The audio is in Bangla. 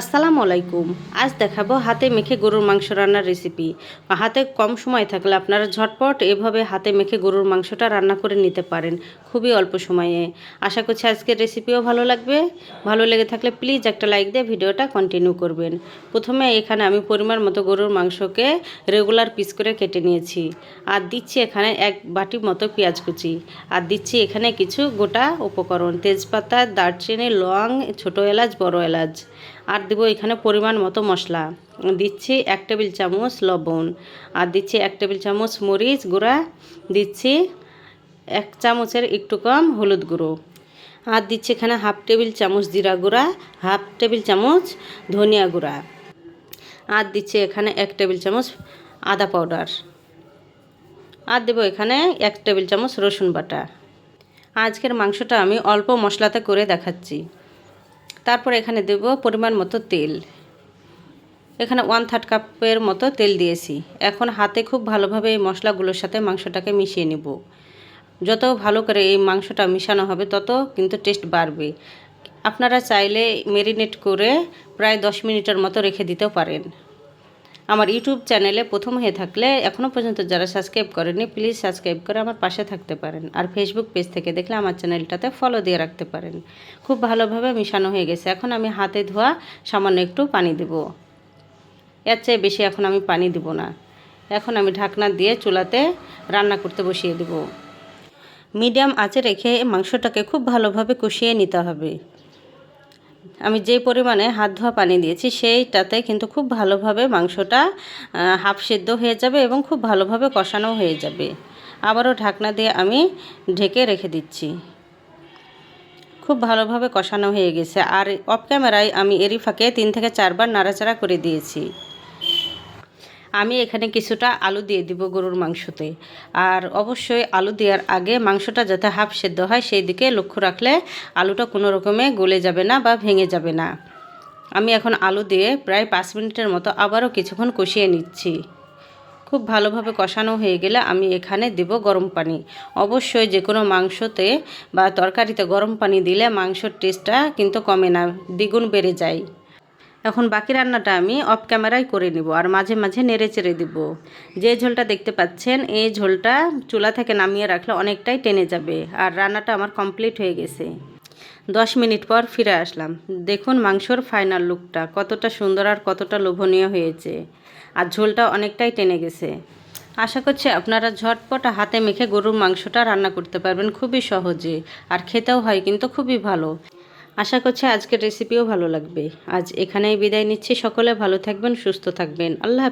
আসসালামু আলাইকুম। আজ দেখাবো হাতে মেখে গরুর মাংস রান্নার রেসিপি হাতে কম সময় থাকলে আপনারা ঝটপট এভাবে হাতে মেখে গরুর মাংসটা রান্না করে নিতে পারেন খুবই অল্প সময়ে। আশা করছি আজকের রেসিপিও ভালো লাগবে। ভালো লেগে থাকলে প্লিজ একটা লাইক দিয়ে ভিডিওটা কন্টিনিউ করবেন। প্রথমে এখানে আমি পরিমাণ মতো গরুর মাংসকে রেগুলার পিস করে কেটে নিয়েছি। আর দিচ্ছি এখানে এক বাটি মতো পেঁয়াজ কুচি। আর দিচ্ছি এখানে কিছু গোটা উপকরণ। তেজপাতা, দারচিনি, লং, ছোটো এলাচ, বড় এলাচ। আর দেবো এখানে পরিমাণ মতো মশলা। দিচ্ছি এক টেবিল চামচ লবণ। আর দিচ্ছি এক টেবিল চামচ মরিচ গুঁড়া। দিচ্ছি এক চামচের একটু কম হলুদ গুঁড়ো। আর দিচ্ছি এখানে হাফ টেবিল চামচ জিরা গুঁড়া, হাফ টেবিল চামচ ধনিয়া গুঁড়া। আর দিচ্ছি এখানে এক টেবিল চামচ আদা পাউডার। আর দেবো এখানে এক টেবিল চামচ রসুন বাটা। আজকের মাংসটা আমি অল্প মশলাতে করে দেখাচ্ছি। তারপর এখানে দেব পরিমাণ মতো তেল। এখানে ওয়ান থার্ড কাপের মতো তেল দিয়েছি। এখন হাতে খুব ভালোভাবে এই মশলাগুলোর সাথে মাংসটাকে মিশিয়ে নেব। যত ভালো করে এই মাংসটা মিশানো হবে, তত কিন্তু টেস্ট বাড়বে। আপনারা চাইলে মেরিনেট করে প্রায় দশ মিনিটের মতো রেখে দিতেও পারেন। আমার ইউটিউব চ্যানেলে প্রথম হয়ে থাকলে এখনও পর্যন্ত যারা সাবস্ক্রাইব করেনি প্লিজ সাবস্ক্রাইব করে আমার পাশে থাকতে পারেন। আর ফেসবুক পেজ থেকে দেখলে আমার চ্যানেলটাতে ফলো দিয়ে রাখতে পারেন। খুব ভালোভাবে মিশানো হয়ে গেছে। এখন আমি হাতে ধোয়া সামান্য একটু পানি দেব। এর চেয়ে বেশি এখন আমি পানি দিব না। এখন আমি ঢাকনা দিয়ে চুলাতে রান্না করতে বসিয়ে দেব। মিডিয়াম আঁচে রেখে মাংসটাকে খুব ভালোভাবে কষিয়ে নিতে হবে। আমি যে পরিমাণে হাত ধোয়া পানি দিয়েছি, সেইটাতে কিন্তু খুব ভালোভাবে মাংসটা হাফ সেদ্ধ হয়ে যাবে এবং খুব ভালোভাবে কষানো হয়ে যাবে। আবারও ঢাকনা দিয়ে আমি ঢেকে রেখে দিচ্ছি। খুব ভালোভাবে কষানো হয়ে গেছে। আর অফ ক্যামেরায় আমি এরই ফাঁকে তিন থেকে চারবার নাড়াচাড়া করে দিয়েছি। আমি এখানে কিছুটা আলু দিয়ে দিব গরুর মাংসতে। আর অবশ্যই আলু দেওয়ার আগে মাংসটা যাতে হাফ সেদ্ধ হয়, সেই দিকে লক্ষ্য রাখলে আলুটা কোনো রকমে গলে যাবে না বা ভেঙে যাবে না। আমি এখন আলু দিয়ে প্রায় পাঁচ মিনিটের মতো আবারও কিছুক্ষণ কষিয়ে নিচ্ছি। খুব ভালোভাবে কষানো হয়ে গেলে আমি এখানে দেব গরম পানি। অবশ্যই যে কোনো মাংসতে বা তরকারিতে গরম পানি দিলে মাংসর টেস্টটা কিন্তু কমে না, দ্বিগুণ বেড়ে যায়। এখন বাকি রান্নাটা আমি অফ ক্যামেরায় করে নিব আর মাঝে মাঝে নেড়ে চেড়ে দিব। যে ঝোলটা দেখতে পাচ্ছেন, এই ঝোলটা চুলা থেকে নামিয়ে রাখলে অনেকটাই টেনে যাবে আর রান্নাটা আমার কমপ্লিট হয়ে গেছে। দশ মিনিট পর ফিরে আসলাম। দেখুন মাংসর ফাইনাল লুকটা কতটা সুন্দর আর কতটা লোভনীয় হয়েছে আর ঝোলটা অনেকটাই টেনে গেছে। আশা করছি আপনারা ঝটপট হাতে মেখে গরুর মাংসটা রান্না করতে পারবেন, খুবই সহজে। আর খেতেও হয়, কিন্তু খুবই ভালো। আশা করছি আজকের রেসিপিও ভালো লাগবে। আজ এখানেই বিদায় নিচ্ছি। সকলে ভালো থাকবেন, সুস্থ থাকবেন। আল্লাহ